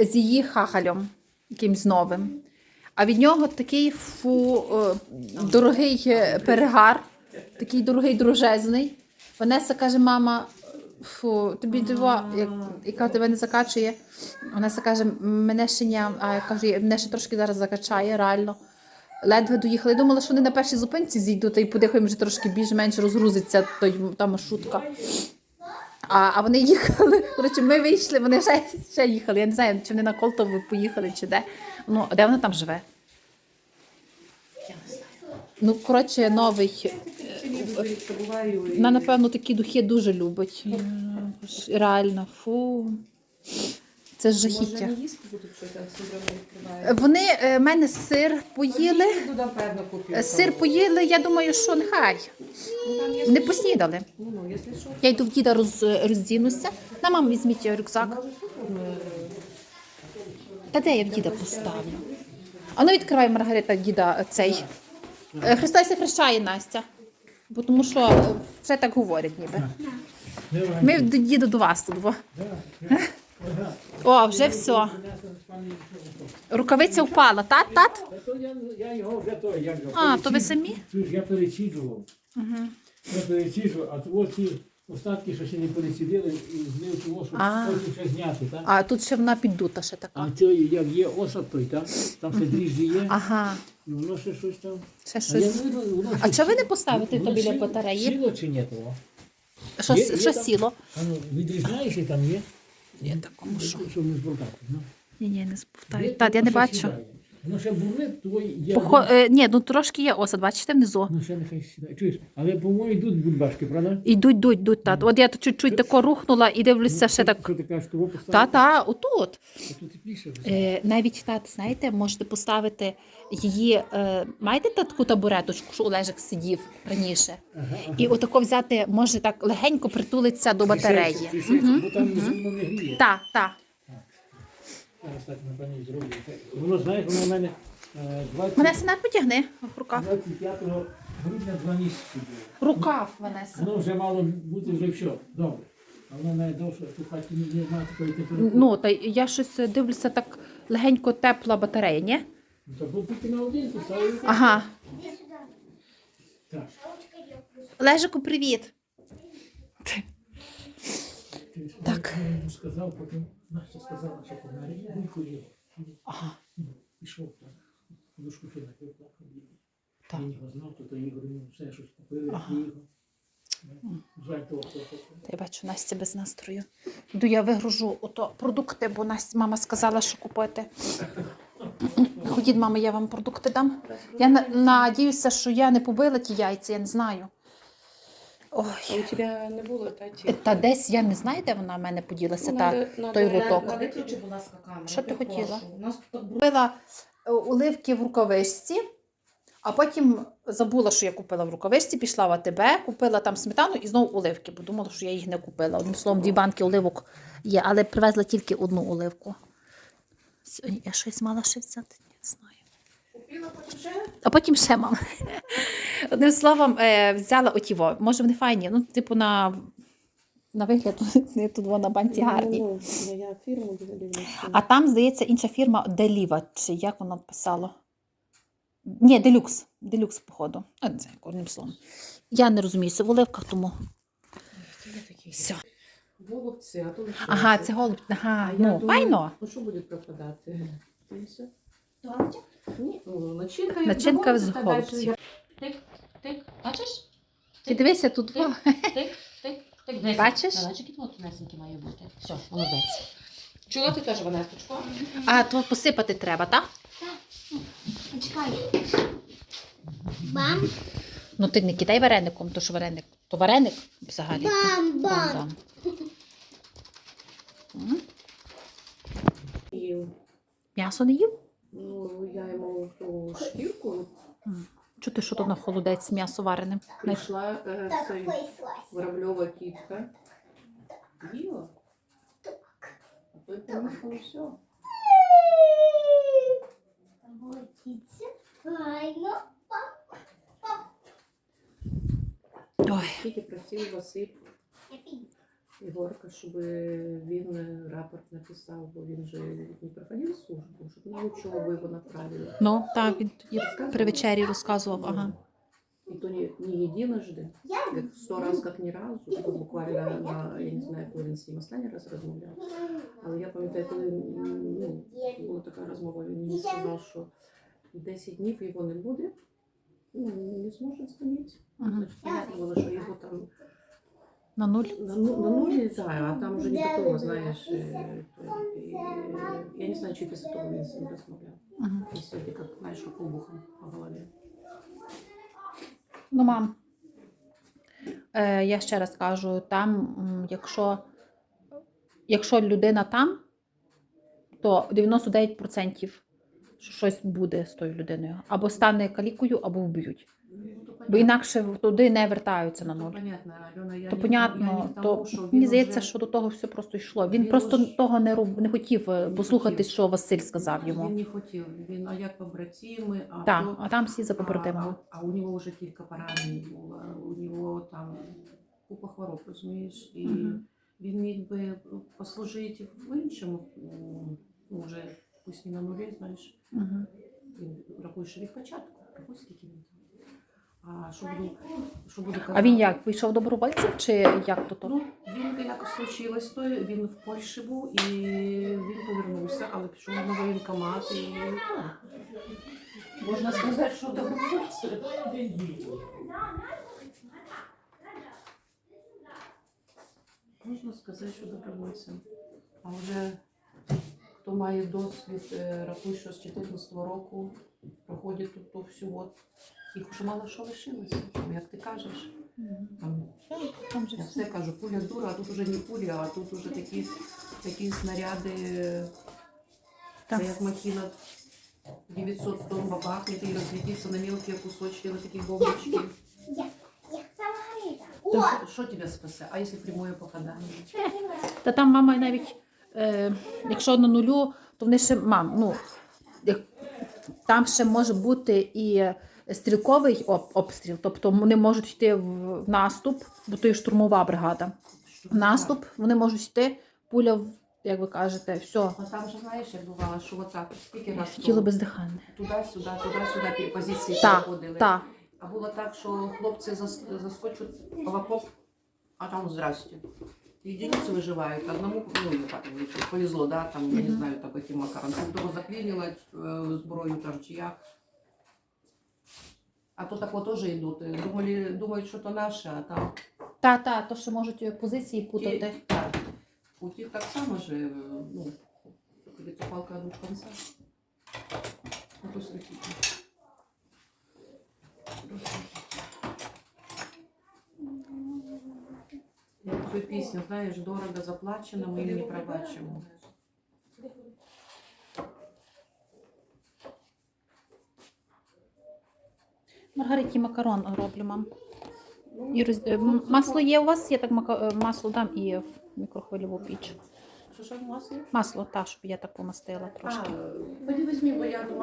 з її хахалем, якимсь новим. А від нього такий фу, е, дорогий е, перегар, такий дорогий дружезний. Ванеса каже, мама, фу, тобі дива, як, яка тебе не закачує. Ванеса каже, мене ще ні, а я кажу, мене ще трошки зараз закачає, реально. Ледве доїхали. Думала, що вони на першій зупинці зійдуть і подихаємо вже трошки більш-менш розгрузиться той, та маршрутка. А, а вони їхали. Коротше, ми вийшли, вони ще, ще їхали. Я не знаю, чи вони на Колтову поїхали, чи де. Ну, де вона там живе? Ну, коротше, новий. Вона, напевно, такі духи дуже любить. Реально, фу. Це ж жахіття. не їсти будуть, що там відкриває? Вони е, мене сир поїли. Е, Сир поїли, я думаю, що нехай. Ну, Не поснідали. Ну, ну, якщо що, Я йду в діда роз, роздінуся. На мам візьміть рюкзак. е, Та де я в діда поставлю? А ну відкривай Маргарита діда цей. Е, Христос хрещає Настя. Бо тому що е, все так говорять ніби. Ми до діда до вас тут. Бо. О, вже все. Рукавиця впала, тат, тат? Та то я, я його вже то, його А, то ви самі? Чуєш, я переціджував. Я переціджу, а то ось ці остатки, що ще не перецідили, і злив того, щоб А. ще зняти, так? А тут ще вона піддута ще така. А це як є осад той, так? Там ще дріжджі є, Ага, і воно ще щось там. ще А я щось. не видно, воно А чого ви не поставите воно то біля сіло- батареї? Сіло чи ні того? Що, Є- є що там? сіло? А ну, відрізняєш і там є? Ні, такому що. Ну. Ні, ні, не сповтаю. Так, я не бачу. Воно ще бурлить, то є. Похо... е, ні, ну трошки є осад, бачите внизу. Ну ще нехай сідає. Чуєш, але по-моєму йдуть бульбашки, правда? Йдуть, йдуть, йдуть, тат. От я тут чуть-чуть тако рухнула і дивлюся ще так. Що ти кажеш, того поставити? Та, та, отут. А тут тепліше. вже. Е, навіть тат, знаєте, можете поставити її. Е, маєте таку табуреточку, що Олежик сидів раніше? Ага, ага. І отако взяти, може так легенько притулитися до батареї. Трясеться, трясеться, Бо там воно не гріє. Так, так. Зараз так, напевно, і зроблю. Воно, знаєш, воно в мене е, 20 Мене сина потягни в рукав. 25 грудня два місяці було. Рукав, Ванеса. Воно вже мало бути вже все. Добре. А воно має довше, тут хаті не немає такої температури. Ну, та я щось дивлюся так легенько тепла батарея, ні? Ну, то був тільки на один поставив. Ага. Так. Лежику, привіт. Так. я йому сказав, потім Настя сказала, що померить. Гульку його. Ага. Пішов так. Подушку накрив, плакав. Так. Він його знав, то то Ігор йому все щось купили, Ага. його. Жаль того, хлопця. Я бачу Настя без настрою. Йду я вигружу ото продукти, бо Настя мама сказала, що купити. Ходіть, мама, я вам продукти дам. Я на- надіюся, що я не побила ті яйця, я не знаю. А у тебе не було, та ті? Та десь я не знаю, де вона в мене поділася. Ну, Та, надо- той надо- лоток. надо- Виключи, будь ласка, камеру. Що ти прошу. хотіла? У нас тут так Купила е, оливки в рукавичці, а потім забула, що я купила в рукавичці, пішла в АТБ, купила там сметану і знову оливки, бо думала, що я їх не купила. Одним словом, дві банки оливок є, але привезла тільки одну оливку. Сьогодні я щось мала ще взяти, не знаю. А потім ще мам. Одним словом, е, взяла отіво. Може, вони файні. Ну, типу, на, на вигляд тут вона на банці гарні. Ну, ну. А там, здається, інша фірма Деліва, чи як воно писало? Ні, Делюкс. Делюкс, походу. А знаю, одним словом. Я не розуміюся в оливках, тому. Все. Голубці, а то Ага, це. це голуб. Ага, ну, думаю, файно. Ну, що буде пропадати? Ні, ну, начинка. Начинка голубців. далі Тик, тик, бачиш? Ти дивися, тут. Тик, тик, тик, тик. Дивись. Бачиш? Талачик і твого має бути. Все, молодець. Чула ти теж, Ванесочко? А, то посипати треба, так? Чекай. Бам, Ну ти не кидай вареником, то що вареник. То вареник взагалі. бам, бам. Бам-бам. М? І, М'ясо не їв? Ну, я йому ту шкірку Чого ти що то на холодець м'ясо варене? прийшла е, цей. Тітка. Їла. А той приїхав все. Ой. Тільки просив Василь. Ігорка, щоб він е, рапорт написав, бо він же не проходив службу, щоб на учебу його направили. Ну, так, він тоді при вечері розказував, ага. И то не, не единожды, как сто раз, как ни разу, то буквально на, я не знаю, коли він з ним останній раз розмовляв. Але я пам'ятаю, коли ну, була така розмова, він мені сказав, що 10 днів його не буде, ну, не зможе дзвонити. Ага. Значить, понятно було, що його там На нуль. на, ну- на нулі, да, а там вже не до того, знаєш, е, то, і, я не знаю, чи після того він з ним розмовляв. Ага. І сьогодні, як, знаєш, обухом по голові. Ну, мам, е, я ще раз кажу, там, м, якщо, якщо людина там, то 99% що щось буде з тою людиною. Або стане калікою, або вб'ють. Бо інакше туди не вертаються на Ну, нуль. Понятно, Альона, я То не- понятно, не к то мені здається, що до того все просто йшло. Він, Він просто того не роб... не хотів е, послухати, хотів. що Василь сказав Він йому. не хотів, він, а як побратими, а Так, то- а там всі за побратимами. а, а у нього вже кілька поранень було, у нього там купа хвороб, розумієш, і Мгм. він міг би послужити в іншому, м, ну, вже пусть не на нулі, знаєш, Мгм. він рахує, що від початку, рахуй, скільки він там. А що буду, що буду А він як? Пішов добровольцем чи як то то? Ну, він як случилось, то він в Польщі був і він повернувся, але пішов на воєнкомат і можна сказати, що добровольці. Можна сказати, що добровольці. А вже хто має досвід, е, рахуй, що з 14 року проходить тут то всього. Їх вже мало що лишилося, Там, як ти кажеш. Там Там же я все. кажу, пуля дура, а тут уже не пуля, а тут уже такі, такі снаряди. Так. Це як махіна 900 тонн бабахнет і розлетиться на мелкі кусочки, на такі бомбочки. Я сама Гарита. То що- Що тебе спасе? А якщо прямое попадання? Та там мама навіть, е, якщо на нулю, то вони ще мам, ну, як, там ще може бути і стрілковий об- обстріл, тобто вони можуть йти в, в наступ, бо то є штурмова бригада. В наступ вони можуть йти, пуля, в- як ви кажете, все. А там же знаєш, як бувало, що отак, скільки раз Тіло бездиханне. туди-сюди, туди-сюди пі- позиції Так, переходили. так. А було так, що хлопці зас- заскочуть в окоп, а там здрасте. Единицы выживают, одному ну, так, повезло, да, там, я не Мгм. знаю, так, каким макаром. Того заклинило э, зброю там чи як. а то так вот тоже идут. э, Думали, думают, что то наше, а там Та, та, то, що можуть е, позиції ті- путати. так, у тих так само же, ну, как говорится, палка двух концах. Ну, то есть такие. Як ту пісню, знаєш, дорого заплачено, ми їм не пробачимо. Маргариті макарон роблю, мам. І роз... е, Масло є у вас? Я так мака... е, масло дам і в мікрохвильову піч. Що що масло? Масло, та, щоб я так помастила А, трошки. візьмі, бо я думаю,